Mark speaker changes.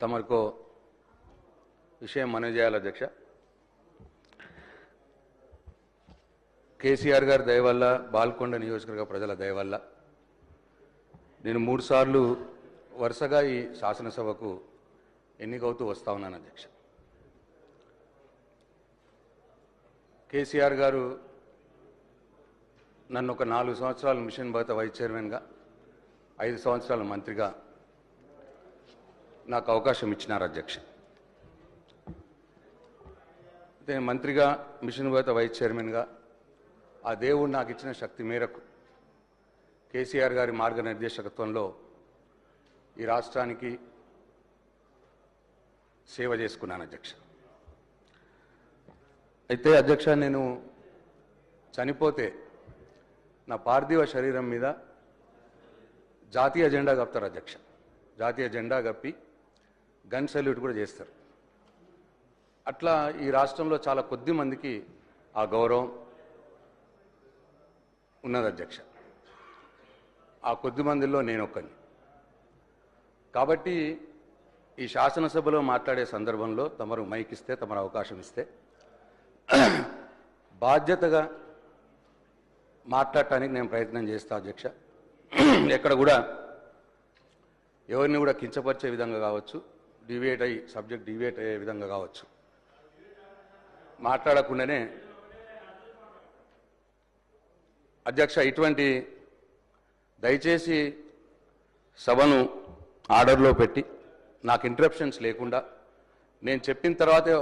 Speaker 1: తమకు విషయం మనవి చేయాలి అధ్యక్ష. కేసీఆర్ గారి దయవల్ల బాల్కొండ నియోజకవర్గ ప్రజల దయవల్ల నేను మూడుసార్లు వరుసగా ఈ శాసనసభకు ఎన్నికవుతూ వస్తా ఉన్నాను అధ్యక్ష. కేసీఆర్ గారు నన్ను ఒక నాలుగు సంవత్సరాలు మిషన్ భర్త వైస్ చైర్మన్గా ఐదు సంవత్సరాల మంత్రిగా నాకు అవకాశం ఇచ్చినారు అధ్యక్ష. నేను మంత్రిగా మిషన్ భర్త వైస్ చైర్మన్గా ఆ దేవుడు నాకు ఇచ్చిన శక్తి మేరకు కేసీఆర్ గారి మార్గనిర్దేశకత్వంలో ఈ రాష్ట్రానికి సేవ చేసుకున్నాను అధ్యక్ష. అయితే అధ్యక్ష నేను చనిపోతే నా పార్థివ శరీరం మీద జాతీయ జెండా కప్తారు అధ్యక్ష. జాతీయ జెండా కప్పి గన్ సెల్యూట్ కూడా చేస్తారు. అట్లా ఈ రాష్ట్రంలో చాలా కొద్ది మందికి ఆ గౌరవం ఉన్నది అధ్యక్ష. ఆ కొద్ది మందిలో నేను ఒక్కని కాబట్టి ఈ శాసనసభలో మాట్లాడే సందర్భంలో తమరు మైక్ ఇస్తే తమరు అవకాశం ఇస్తే బాధ్యతగా మాట్లాడటానికి నేను ప్రయత్నం చేస్తా అధ్యక్ష. ఎక్కడ కూడా ఎవరిని కూడా కించపరిచే విధంగా కావచ్చు. డివేట్ అయ్యి సబ్జెక్ట్ డివేట్ అయ్యే విధంగా కావచ్చు. మాట్లాడకుండానే అధ్యక్ష ఇటువంటి దయచేసి సభను ఆర్డర్లో పెట్టి నాకు ఇంటరప్షన్స్ లేకుండా నేను చెప్పిన తర్వాతే